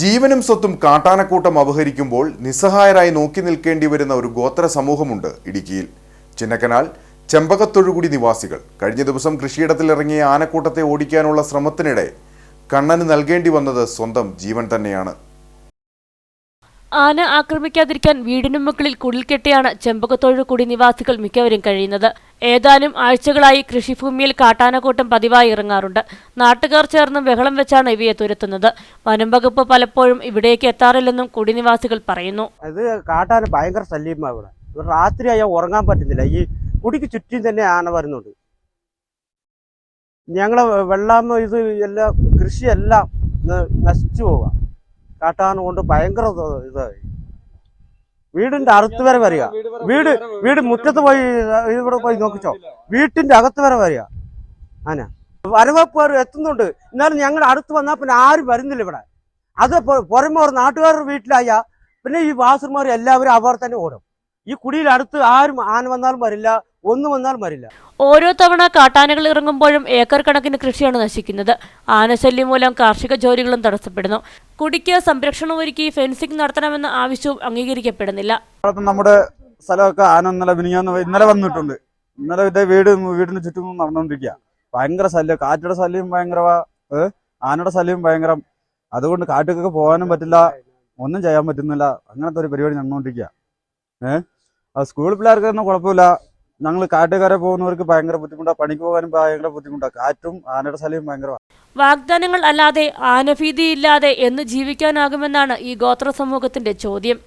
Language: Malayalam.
ജീവനും സ്വത്തും കാട്ടാനക്കൂട്ടം അപഹരിക്കുമ്പോൾ നിസ്സഹായരായി നോക്കി നിൽക്കേണ്ടി വരുന്ന ഒരു ഗോത്ര സമൂഹമുണ്ട് ഇടുക്കിയിൽ. ചിന്നക്കനാൽ ചെമ്പകത്തൊഴുകുടി നിവാസികൾ കഴിഞ്ഞ ദിവസം കൃഷിയിടത്തിലിറങ്ങിയ ആനക്കൂട്ടത്തെ ഓടിക്കാനുള്ള ശ്രമത്തിനിടെ കണ്ണന് നൽകേണ്ടി വന്നത് സ്വന്തം ജീവൻ തന്നെയാണ്. ആന ആക്രമിക്കാതിരിക്കാൻ വീടിനു മക്കളിൽ കുടിൽ കെട്ടിയാണ് ചെമ്പകത്തൊഴുകുടി നിവാസികൾ മിക്കവരും കഴിയുന്നത്. ഏതാനും ആഴ്ചകളായി കൃഷിഭൂമിയിൽ കാട്ടാനക്കൂട്ടം പതിവായി ഇറങ്ങാറുണ്ട്. നാട്ടുകാർ ചേർന്ന് ബഹളം വെച്ചാണ് ഇവയെ തുരത്തുന്നത്. വനം വകുപ്പ് പലപ്പോഴും ഇവിടേക്ക് എത്താറില്ലെന്നും കുടിനിവാസികൾ പറയുന്നു. ഇത് കാട്ടാന ഭയങ്കര ശല്യമാണ് ഇവിടെ. രാത്രി രാത്രിയായാൽ ഉറങ്ങാൻ പറ്റുന്നില്ല. ഈ കുടിക്ക് ചുറ്റും തന്നെ ആന വരുന്നുണ്ട്. ഞങ്ങളെ വെള്ളം ഇത് എല്ലാം കൃഷിയെല്ലാം നശിച്ചു പോവാ. കാട്ടാന കൊണ്ട് ഭയങ്കര ഇത് ഇതായി. വീടിന്റെ അകത്ത് വരെ വരിക. വീട് വീട് മുറ്റത്ത് പോയി ഇവിടെ പോയി നോക്കിച്ചോ. വീട്ടിന്റെ അകത്ത് വരെ വരിക. ആന. വരവപ്പുകാർ എത്തുന്നുണ്ട്. എന്നാലും ഞങ്ങൾ അടുത്ത് വന്നാൽ പിന്നെ ആരും വരുന്നില്ല ഇവിടെ. അത് പുറമേ ഒരു നാട്ടുകാരുടെ വീട്ടിലായ പിന്നെ ഈ വാസുമാർ എല്ലാവരും അവർ തന്നെ ഓടും. ഈ കുടിയിൽ അടുത്ത് ആരും ആന വന്നാലും വരില്ല. ഒന്നും വന്നാൽ മരില്ല. ഓരോ തവണ കാട്ടാനകൾ ഇറങ്ങുമ്പോഴും ഏക്കർ കണക്കിന് കൃഷിയാണ് നശിക്കുന്നത്. ആനശല്യം മൂലം കാർഷിക ജോലികളും തടസ്സപ്പെടുന്നു. കുടിക്ക് സംരക്ഷണം ഒരുക്കി ഫെൻസിംഗ് നടത്തണമെന്ന ആവശ്യവും അംഗീകരിക്കപ്പെടുന്നില്ല. നമ്മുടെ സ്ഥലമൊക്കെ ആന ഇന്നലെ മിനിഞ്ഞാന്ന് ഇന്നലെ വന്നിട്ടുണ്ട്. ഇന്നലെ ഇതേ വീട് വീടിന് ചുറ്റും നടന്നുകൊണ്ടിരിക്കുക ഭയങ്കര ശല്യം. കാറ്റുടെ ശല്യം ഭയങ്കര ആനയുടെ ശല്യം ഭയങ്കരം. അതുകൊണ്ട് കാട്ടിലേക്ക് പോകാനും പറ്റില്ല. ഒന്നും ചെയ്യാൻ പറ്റുന്നില്ല. അങ്ങനത്തെ ഒരു പരിപാടി നടന്നുകൊണ്ടിരിക്കുക ഏഹ് സ്കൂൾ പിള്ളേർക്ക് പിള്ളേർക്കൊന്നും കുഴപ്പമില്ല. ഞങ്ങൾ കാട്ടുകാരെ പോകുന്നവർക്ക് ഭയങ്കര ബുദ്ധിമുട്ടാണ് പണിക്ക് പോകാനും ഭയങ്കര ബുദ്ധിമുട്ടാണ് കാറ്റും ആനയുടെ ശല്യം ഭയങ്കര വാഗ്ദാനങ്ങൾ അല്ലാതെ ആനഭീതിയില്ലാതെ എന്ന് ജീവിക്കാനാകുമെന്നാണ് ഈ ഗോത്ര സമൂഹത്തിന്റെ ചോദ്യം.